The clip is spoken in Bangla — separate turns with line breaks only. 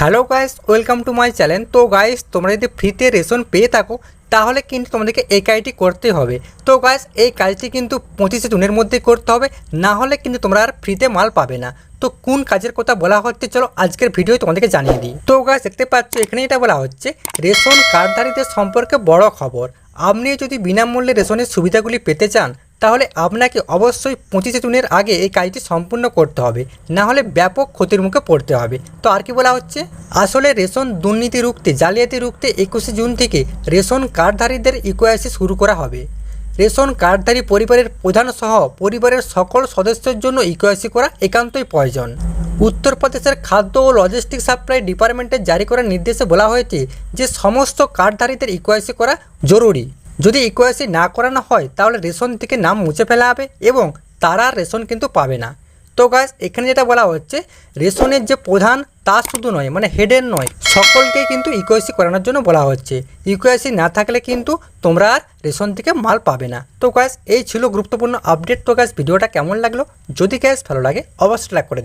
Hello guys, welcome to my channel. তো গাইস, তোমরা যদি ফ্রিতে রেশন পেয়ে থাকো, তাহলে কিন্তু তোমাদেরকে এই কাজটি করতে হবে। তো গাইস, এই কাজটি কিন্তু পঁচিশে জুনের মধ্যে করতে হবে, না হলে কিন্তু তোমরা আর ফ্রিতে মাল পাবে না। তো কোন কাজের কথা বলা হচ্ছে, চলো আজকের ভিডিও তোমাদেরকে জানিয়ে দিই। তো গাইস, দেখতে পাচ্ছ, এখানে এটা বলা হচ্ছে, রেশন কার্ডধারীদের সম্পর্কে বড় খবর। আপনি যদি বিনামূল্যে রেশনের সুবিধাগুলি পেতে চান তাহলে আপনাকে অবশ্যই পঁচিশে জুনের আগে এই কাজটি সম্পূর্ণ করতে হবে। না হলে ব্যাপক ক্ষতির মুখে পড়তে হবে। তো আর কি বলা হচ্ছে? আসলে রেশন দুর্নীতি রুখতে, জালিয়াতি রুখতে একুশে জুন থেকে রেশন কার্ডধারীদের ইকোয়াসি শুরু করা হবে। রেশন কার্ডধারী পরিবারের প্রধান সহ পরিবারের সকল সদস্যের জন্য ইকোয়াসি করা একান্তই প্রয়োজন। উত্তরপ্রদেশের খাদ্য ও লজিস্টিক সাপ্লাই ডিপার্টমেন্টের জারি করা নির্দেশে বলা হয়েছে যে, সমস্ত কার্ডধারীদের ইকোয়াসি করা জরুরি। যদি ইকোয়াসি না করানো হয়, তাহলে রেশন থেকে নাম মুছে ফেলা হবে এবং তারা রেশন কিন্তু পাবে না। তো গাছ এখানে যেটা বলা হচ্ছে, রেশনের যে প্রধান তা শুধু নয় মানে হেডের নয় সকলকেই কিন্তু ইকোয়াসি করানোর জন্য বলা হচ্ছে। ইকোয়াসি না থাকলে কিন্তু তোমরা আর রেশন থেকে মাল পাবে না। তো গ্যাস এই ছিল গুরুত্বপূর্ণ আপডেট তো গ্যাস ভিডিওটা কেমন লাগল? যদি গ্যাস ভালো লাগে, অবশ্যই লাইক করে